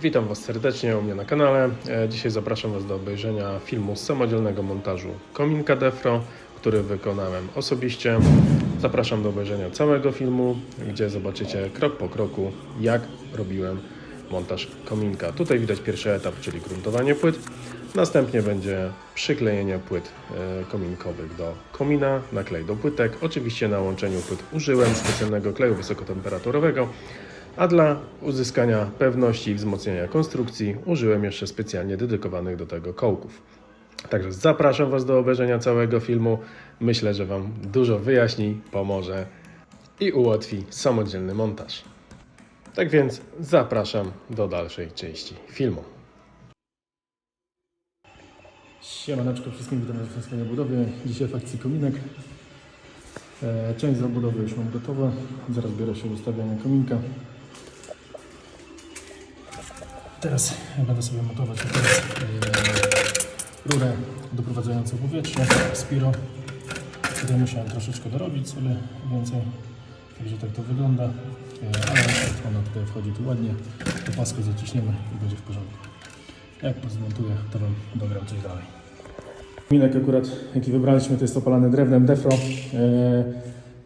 Witam Was serdecznie u mnie na kanale. E, Dzisiaj zapraszam Was do obejrzenia filmu z samodzielnego montażu Kominka Defro, który wykonałem osobiście. Zapraszam do obejrzenia całego filmu, gdzie zobaczycie krok po kroku, jak robiłem montaż kominka. Tutaj widać pierwszy etap, czyli gruntowanie płyt. Następnie będzie przyklejenie płyt e, kominkowych do komina, naklej do płytek. Oczywiście na łączeniu płyt użyłem specjalnego kleju wysokotemperaturowego, a dla uzyskania pewności i wzmocnienia konstrukcji użyłem jeszcze specjalnie dedykowanych do tego kołków. Także zapraszam Was do obejrzenia całego filmu. Myślę, że Wam dużo wyjaśni, pomoże i ułatwi samodzielny montaż. Tak więc zapraszam do dalszej części filmu. Siemaneczko wszystkim, witam Was na swojej budowie. Dzisiaj w akcji kominek. E, Część zabudowy już mam gotową. Zaraz biorę się ustawiania kominka. Teraz będę sobie montować teraz rurę doprowadzającą powietrze, Spiro. Tutaj musiałem troszeczkę dorobić sobie więcej, także tak to wygląda. E, Ale ona tutaj wchodzi tu ładnie, to pasko zaciśniemy i będzie w porządku. Jak to zmontuję, to Wam dogram coś dalej. Minek akurat, jaki wybraliśmy, to jest opalany drewnem Defro. E,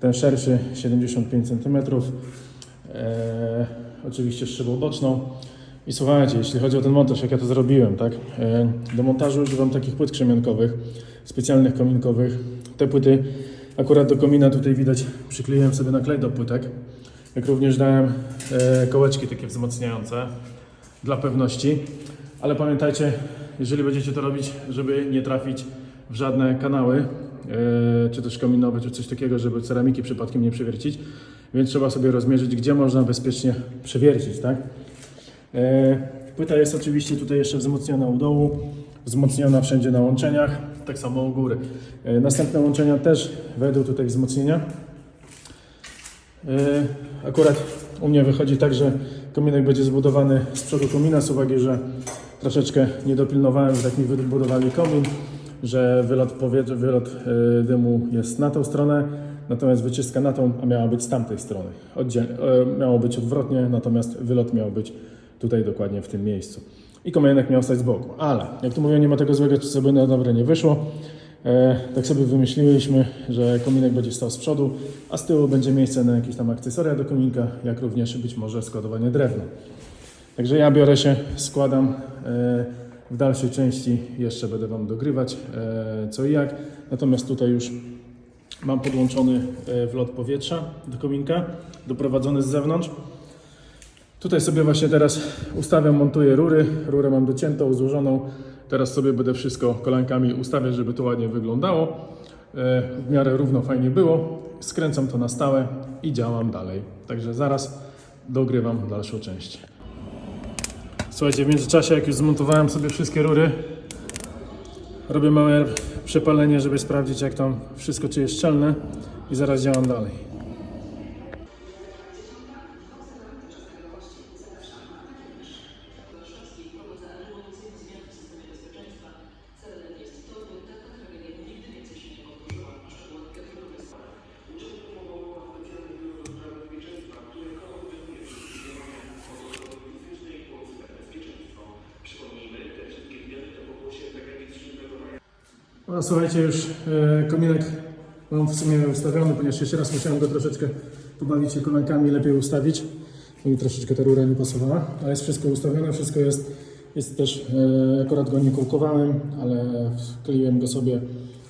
Ten szerszy 75 cm. E, Oczywiście z szybą boczną. I słuchajcie, jeśli chodzi o ten montaż, jak ja to zrobiłem, tak? E, Do montażu używam takich płyt krzemienkowych, specjalnych kominkowych. Te płyty akurat do komina tutaj widać, przykleiłem sobie naklej do płytek. Jak również dałem e, kołeczki takie wzmacniające dla pewności. Ale pamiętajcie, jeżeli będziecie to robić, żeby nie trafić w żadne kanały, e, czy też kominowe, czy coś takiego, żeby ceramiki przypadkiem nie przewiercić, więc trzeba sobie rozmierzyć, gdzie można bezpiecznie przewiercić, tak? E, Płyta jest oczywiście tutaj jeszcze wzmocniona u dołu, wzmocniona wszędzie na łączeniach, tak samo u góry. E, Następne łączenia też wejdą tutaj wzmocnienia. E, Akurat u mnie wychodzi tak, że kominek będzie zbudowany z przodu komina z uwagi, że troszeczkę nie dopilnowałem, że tak mi wybudowali komin, że wylot, powietrza, wylot dymu jest na tą stronę, natomiast wycistka na tą, a miała być z tamtej strony. Oddziel, miało być odwrotnie, natomiast wylot miał być tutaj dokładnie w tym miejscu. I kominek miał stać z boku, ale jak tu mówię, nie ma tego złego, co sobie na dobre nie wyszło. E, tak sobie wymyśliłyśmy, że kominek będzie stał z przodu, a z tyłu będzie miejsce na jakieś tam akcesoria do kominka, jak również być może składowanie drewna. Także ja biorę się, składam. e, W dalszej części jeszcze będę Wam dogrywać e, co i jak. Natomiast tutaj już mam podłączony e, wlot powietrza do kominka, doprowadzony z zewnątrz. Tutaj sobie właśnie teraz ustawiam, montuję rury. Rurę mam dociętą, złożoną. Teraz sobie będę wszystko kolankami ustawiać, żeby to ładnie wyglądało. E, W miarę równo fajnie było. Skręcam to na stałe i działam dalej. Także zaraz dogrywam dalszą część. Słuchajcie, w międzyczasie jak już zmontowałem sobie wszystkie rury, robię małe przepalenie, żeby sprawdzić jak tam wszystko czy jest szczelne i zaraz działam dalej. No, słuchajcie, już e, kominek mam w sumie ustawiony, ponieważ jeszcze raz musiałem go troszeczkę pobawić się kolankami, lepiej ustawić. Mi troszeczkę ta rura nie pasowała, ale jest wszystko ustawione, wszystko jest, jest też, e, akurat go nie kołkowałem, ale wkleiłem go sobie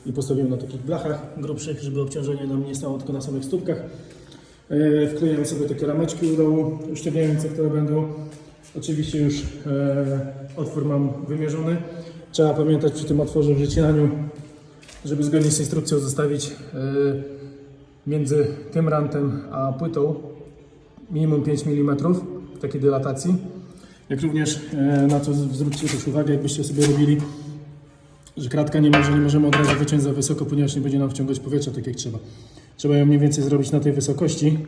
i postawiłem na takich blachach grubszych, żeby obciążenie nam nie stało tylko na samych stópkach. E, wkleiłem sobie takie rameczki u dołu, usztywniające, które będą. Oczywiście już otwór mam wymierzony. Trzeba pamiętać przy tym otworze w wycinaniu, żeby zgodnie z instrukcją zostawić e, między tym rantem a płytą minimum 5 mm takiej dylatacji. Jak również e, na co zwróćcie też uwagę, jakbyście sobie robili, że kratka nie może, nie możemy od razu wyciąć za wysoko, ponieważ nie będzie nam wciągać powietrza tak jak trzeba. Trzeba ją mniej więcej zrobić na tej wysokości,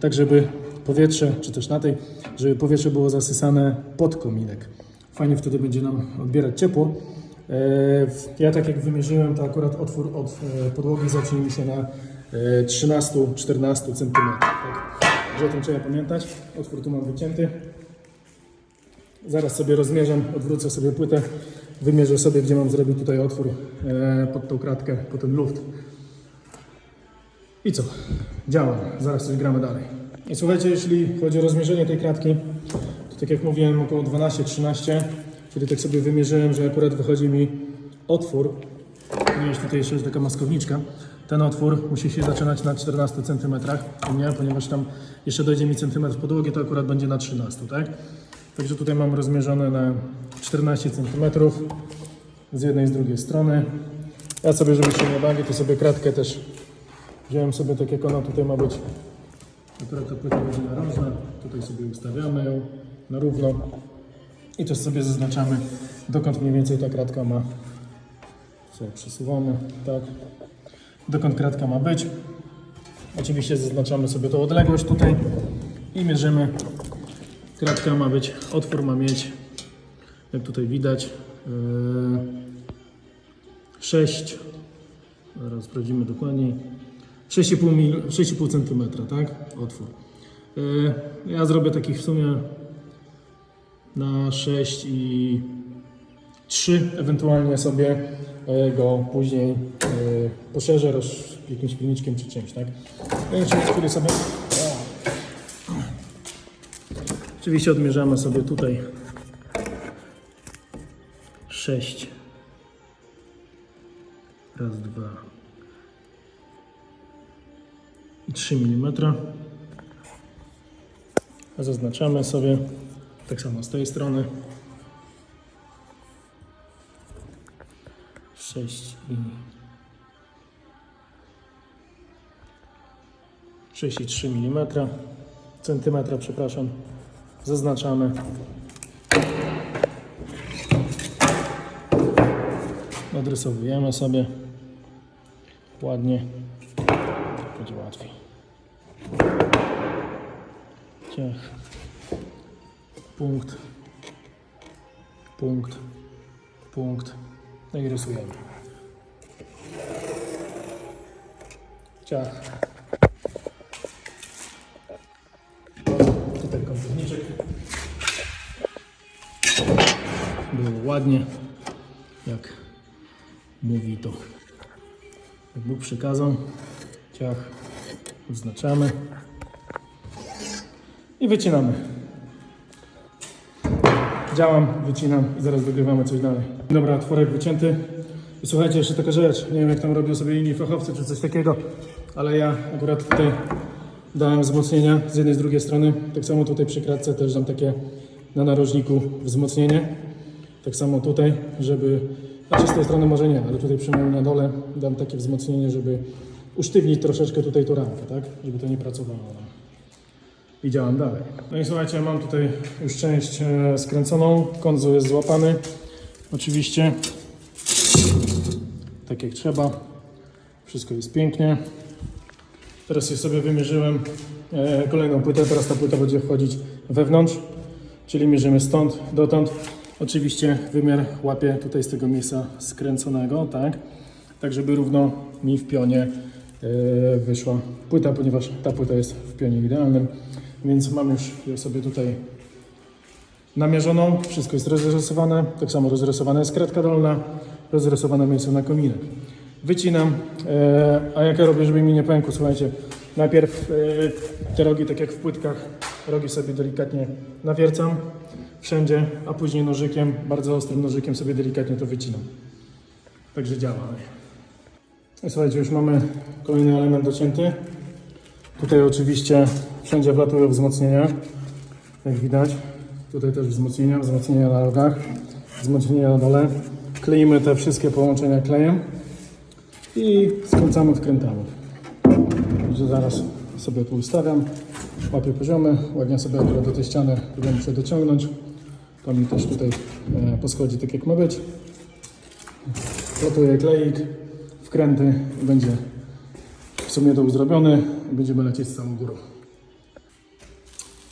tak żeby powietrze, czy też na tej, żeby powietrze było zasysane pod kominek. Fajnie wtedy będzie nam odbierać ciepło. E, Ja tak jak wymierzyłem, to akurat otwór od e, podłogi zacznie mi się na e, 13-14 cm. Tak? Że o tym trzeba pamiętać. Otwór tu mam wycięty. Zaraz sobie rozmierzam, odwrócę sobie płytę, wymierzę sobie, gdzie mam zrobić tutaj otwór e, pod tą kratkę, pod ten luft. I co? Działa. Zaraz coś gramy dalej. I słuchajcie, jeśli chodzi o rozmierzenie tej kratki, tak jak mówiłem, około 12-13, czyli tak sobie wymierzyłem, że akurat wychodzi mi otwór. Ponieważ tutaj jeszcze jest taka maskowniczka. Ten otwór musi się zaczynać na 14 cm, u mnie, ponieważ tam jeszcze dojdzie mi centymetr podłogi, to akurat będzie na 13, tak? Także tutaj mam rozmierzone na 14 cm z jednej i z drugiej strony. Ja sobie, żebyście nie bali, to sobie kratkę też wziąłem sobie tak jak ona tutaj ma być. Akurat ta płyta będzie narożna. Tutaj sobie ustawiamy ją na równo. I też sobie zaznaczamy, dokąd mniej więcej ta kratka ma. Sobie przesuwamy, tak. Dokąd kratka ma być. Oczywiście zaznaczamy sobie tą odległość tutaj i mierzymy. Kratka ma być, otwór ma mieć, jak tutaj widać, yy, 6, zaraz sprawdzimy dokładniej, 6,5 mil- 6,5 cm, tak? Otwór. Yy, Ja zrobię takich w sumie na 6 i 3, ewentualnie sobie e, go później e, poszerzę roz, jakimś pilniczkiem czy czymś, tak? No oczywiście sobie... Oczywiście odmierzamy sobie tutaj 6 raz, dwa. I 3 mm zaznaczamy sobie tak samo z tej strony 6 i 6,3 mm centymetra, przepraszam. Zaznaczamy. Odrysowujemy sobie ładnie. Będzie łatwiej. Ciach. Punkt. Punkt. Punkt. No i rysujemy. Ciach. Tutaj kompletniczek. Było ładnie, jak mówi to. Jak Bóg przykazał. Ciach. Oznaczamy. I wycinamy. Działam, wycinam i zaraz wygrywamy coś dalej. Dobra, otworek wycięty. I słuchajcie, jeszcze taka rzecz. Nie wiem, jak tam robią sobie inni fachowcy czy coś takiego, ale ja akurat tutaj dałem wzmocnienia z jednej z drugiej strony. Tak samo tutaj przy kratce też dam takie na narożniku wzmocnienie. Tak samo tutaj, żeby. Znaczy z tej strony może nie, ale tutaj przynajmniej na dole dam takie wzmocnienie, żeby usztywnić troszeczkę tutaj tą ramkę, tak? Żeby to nie pracowało i działam dalej. No i słuchajcie, mam tutaj już część e, skręconą, konzu jest złapany, oczywiście, tak jak trzeba, wszystko jest pięknie. Teraz je sobie wymierzyłem e, kolejną płytę, teraz ta płyta będzie wchodzić wewnątrz, czyli mierzymy stąd dotąd. Oczywiście wymiar łapie tutaj z tego miejsca skręconego, tak, tak żeby równo mi w pionie wyszła płyta, ponieważ ta płyta jest w pionie idealnym. Więc mam już sobie tutaj namierzoną. Wszystko jest rozrysowane. Tak samo rozrysowana jest kratka dolna, rozrysowane miejsce na kominek. Wycinam, e, a jak ja robię, żeby mi nie pękło, słuchajcie, najpierw e, te rogi, tak jak w płytkach, rogi sobie delikatnie nawiercam wszędzie, a później nożykiem, bardzo ostrym nożykiem sobie delikatnie to wycinam. Także działa. Słuchajcie, już mamy kolejny element docięty. Tutaj oczywiście wszędzie wlatują wzmocnienia, jak widać. Tutaj też wzmocnienia, wzmocnienia na rogach, wzmocnienia na dole. Kleimy te wszystkie połączenia klejem i skręcamy wkrętami. Także zaraz sobie tu ustawiam, łapię poziomy, ładnie sobie do tej ściany próbuję muszę dociągnąć. To mi też tutaj e, poschodzi tak jak ma być. Platuję kleik, wkręty będzie w sumie już zrobiony i będziemy lecieć z całą górą.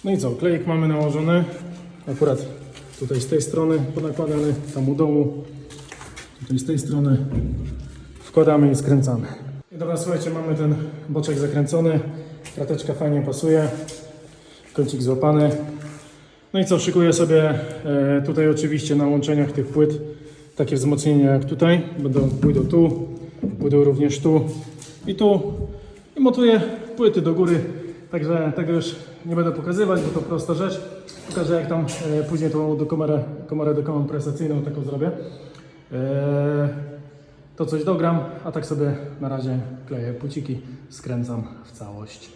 No i co, klejek mamy nałożony, akurat tutaj z tej strony ponakładany, tam u dołu, tutaj z tej strony wkładamy i skręcamy. I dobra, słuchajcie, mamy ten boczek zakręcony, krateczka fajnie pasuje, kącik złapany. No i co, szykuję sobie e, tutaj oczywiście na łączeniach tych płyt takie wzmocnienia jak tutaj. Będą, pójdą tu, pójdą również tu i tu. I montuję płyty do góry. Także tego już nie będę pokazywać, bo to prosta rzecz. Pokażę jak tam e, później tą do komerę, komerę dekompresacyjną taką zrobię. E, to coś dogram, a tak sobie na razie kleję płyciki, skręcam w całość.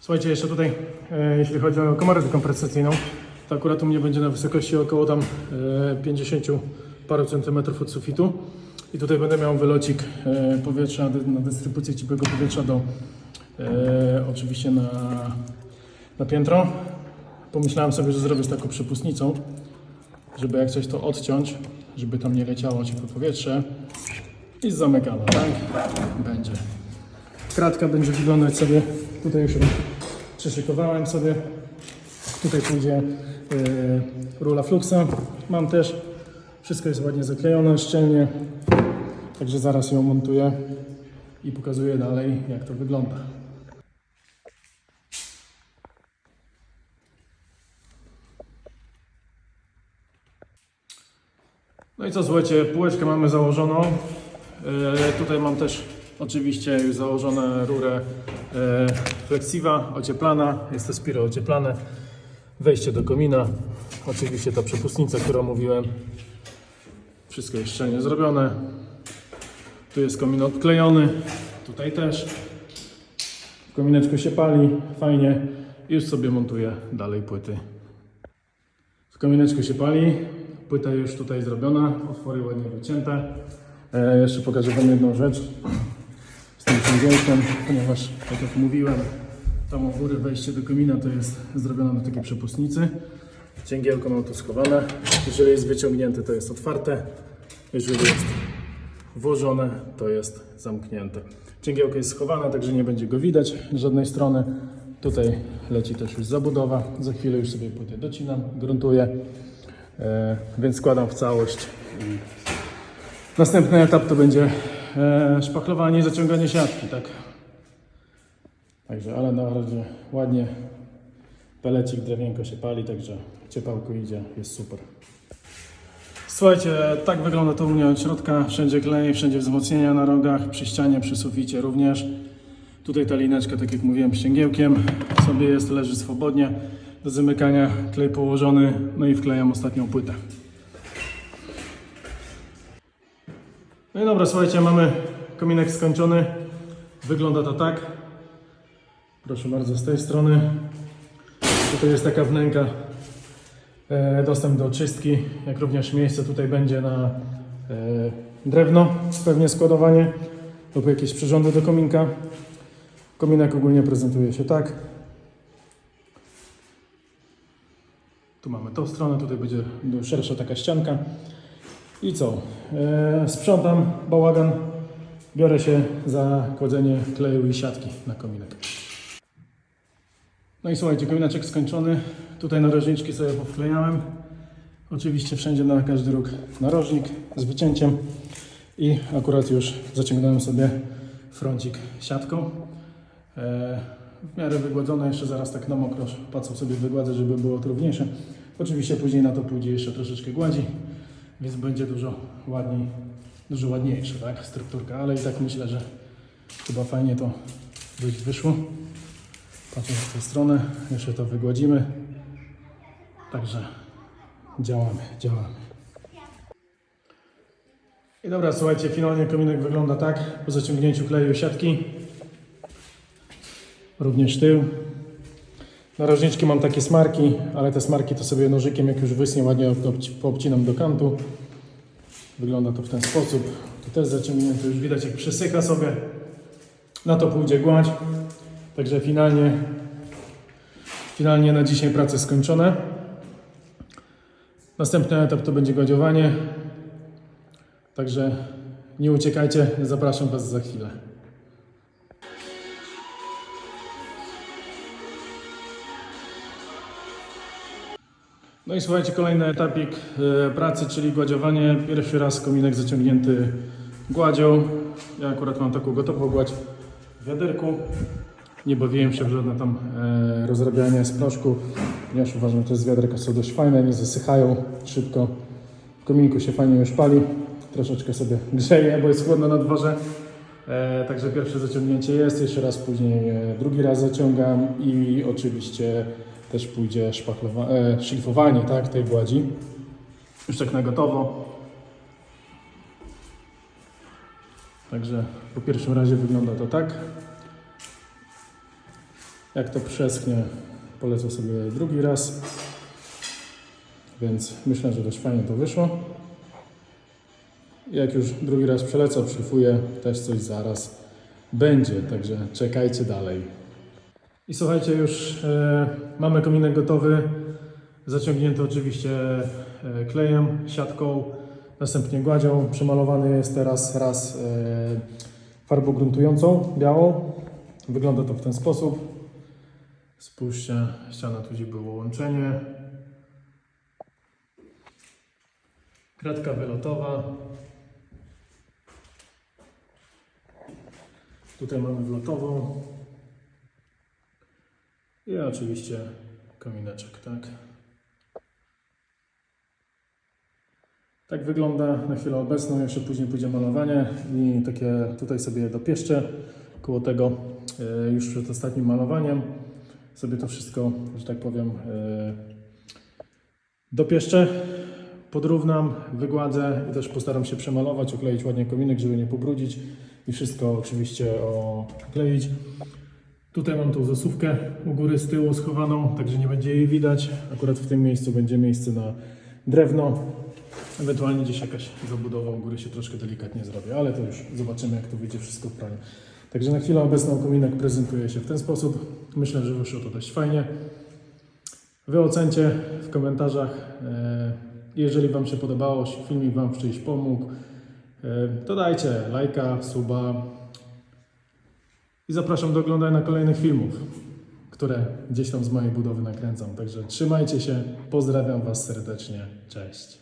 Słuchajcie, jeszcze tutaj, e, jeśli chodzi o komorę dekompresacyjną, to akurat u mnie będzie na wysokości około tam e, 50 paru centymetrów od sufitu. I tutaj będę miał wylocik e, powietrza na dystrybucję ciepłego powietrza do e, oczywiście na, na piętro. Pomyślałem sobie, że zrobię z taką przepustnicą, żeby jak coś to odciąć, żeby tam nie leciało ciepłe powietrze i zamykano, tak? Będzie. Kratka będzie wyglądać sobie, tutaj już ją przyszykowałem sobie. Tutaj pójdzie e, rula fluxa. Mam też, wszystko jest ładnie zaklejone, szczelnie. Także zaraz ją montuję i pokazuję dalej, jak to wygląda. No i co, słuchajcie, półeczkę mamy założoną. E, tutaj mam też oczywiście już założone rurę e, Flexiva ocieplana. Jest to Spiro ocieplane. Wejście do komina. Oczywiście ta przepustnica, którą mówiłem. Wszystko jest szczelnie zrobione. Tu jest komin odklejony. Tutaj też. W komineczku się pali. Fajnie. Już sobie montuję dalej płyty. W komineczku się pali. Płyta już tutaj zrobiona. Otwory ładnie wycięte. E, jeszcze pokażę Wam jedną rzecz z tym cęgiełkiem, ponieważ tak jak mówiłem, tam u góry wejście do komina to jest zrobione na takiej przepustnicy. Cięgiełko mam tu schowane. Jeżeli jest wyciągnięte, to jest otwarte. Jeżeli jest włożone, to jest zamknięte. Cięgiełko jest schowane, także nie będzie go widać z żadnej strony. Tutaj leci też już zabudowa. Za chwilę już sobie płytę docinam, gruntuję. E, więc składam w całość. Następny etap to będzie e, szpachlowanie i zaciąganie siatki, tak. Także, ale na razie ładnie pelecik, drewienko się pali, także ciepałko idzie, jest super. Słuchajcie, tak wygląda to u mnie od środka. Wszędzie klej, wszędzie wzmocnienia na rogach, przy ścianie, przy suficie również. Tutaj ta lineczka, tak jak mówiłem, ścięgiełkiem sobie jest, leży swobodnie. Do zamykania klej położony, no i wklejam ostatnią płytę. No i dobra, słuchajcie, mamy kominek skończony. Wygląda to tak. Proszę bardzo, z tej strony. Tutaj jest taka wnęka, dostęp do czystki, jak również miejsce tutaj będzie na e, drewno, pewnie składowanie lub jakieś przyrządy do kominka. Kominek ogólnie prezentuje się tak. Tu mamy tą stronę, tutaj będzie szersza taka ścianka. I co? E, sprzątam bałagan, biorę się za kładzenie kleju i siatki na kominek. No i słuchajcie, komineczek skończony. Tutaj narożniczki sobie powklejałem. Oczywiście wszędzie na każdy róg narożnik z wycięciem. I akurat już zaciągnąłem sobie froncik siatką. E, w miarę wygładzone, jeszcze zaraz tak na mokro pacą sobie wygładzę, żeby było to równiejsze. Oczywiście później na to pójdzie jeszcze troszeczkę gładzi, więc będzie dużo ładniej, dużo ładniejsze, tak, strukturka, ale i tak myślę, że chyba fajnie to dość wyszło. Patrzę w tę stronę, jeszcze to wygładzimy. Także działamy, działamy. I dobra, słuchajcie, finalnie kominek wygląda tak po zaciągnięciu kleju siatki. Również tył. Narożniczki mam takie smarki, ale te smarki to sobie nożykiem, jak już wysnie, ładnie obci- poobcinam do kantu. Wygląda to w ten sposób. Tu też zaciągnięte, już widać jak przesycha sobie. Na to pójdzie gładź. Także finalnie, finalnie na dzisiaj prace skończone. Następny etap to będzie gładziowanie. Także nie uciekajcie, zapraszam Was za chwilę. No i słuchajcie, kolejny etapik e, pracy, czyli gładziowanie. Pierwszy raz kominek zaciągnięty gładzią. Ja akurat mam taką gotową gładź w wiaderku. Nie bawiłem się w żadne tam e, rozrabianie z proszku, ponieważ uważam, że te z wiaderka są dość fajne, nie zasychają szybko. W kominku się fajnie już pali, troszeczkę sobie grzeje, bo jest chłodno na dworze. E, także pierwsze zaciągnięcie jest, jeszcze raz później e, drugi raz zaciągam i oczywiście też pójdzie e, szlifowanie tak, tej gładzi. Już tak na gotowo. Także po pierwszym razie wygląda to tak. Jak to przeschnie, polecę sobie drugi raz. Więc myślę, że dość fajnie to wyszło. Jak już drugi raz przelecę, obszlifuję, też coś zaraz będzie, także czekajcie dalej. I słuchajcie, już e, mamy kominek gotowy, zaciągnięty oczywiście e, klejem, siatką, następnie gładzią. Przemalowany jest teraz raz e, farbą gruntującą, białą. Wygląda to w ten sposób. Spójrzcie, ściana tu gdzie było łączenie. Kratka wylotowa. Tutaj mamy wlotową. I oczywiście komineczek, tak? Tak wygląda na chwilę obecną, jeszcze później pójdzie malowanie i takie tutaj sobie dopieszczę koło tego e, już przed ostatnim malowaniem sobie to wszystko, że tak powiem e, dopieszczę, podrównam, wygładzę i też postaram się przemalować, okleić ładnie kominek, żeby nie pobrudzić i wszystko oczywiście okleić. Tutaj mam tą zasówkę u góry z tyłu schowaną, także nie będzie jej widać. Akurat w tym miejscu będzie miejsce na drewno. Ewentualnie gdzieś jakaś zabudowa u góry się troszkę delikatnie zrobi, ale to już zobaczymy, jak to wyjdzie wszystko w praniu. Także na chwilę obecną kominek prezentuje się w ten sposób. Myślę, że wyszło to dość fajnie. Wy ocencie w komentarzach. e, Jeżeli Wam się podobało, filmik Wam w czymś pomógł, e, to dajcie lajka, suba, i zapraszam do oglądania kolejnych filmów, które gdzieś tam z mojej budowy nakręcam. Także trzymajcie się, pozdrawiam Was serdecznie, cześć.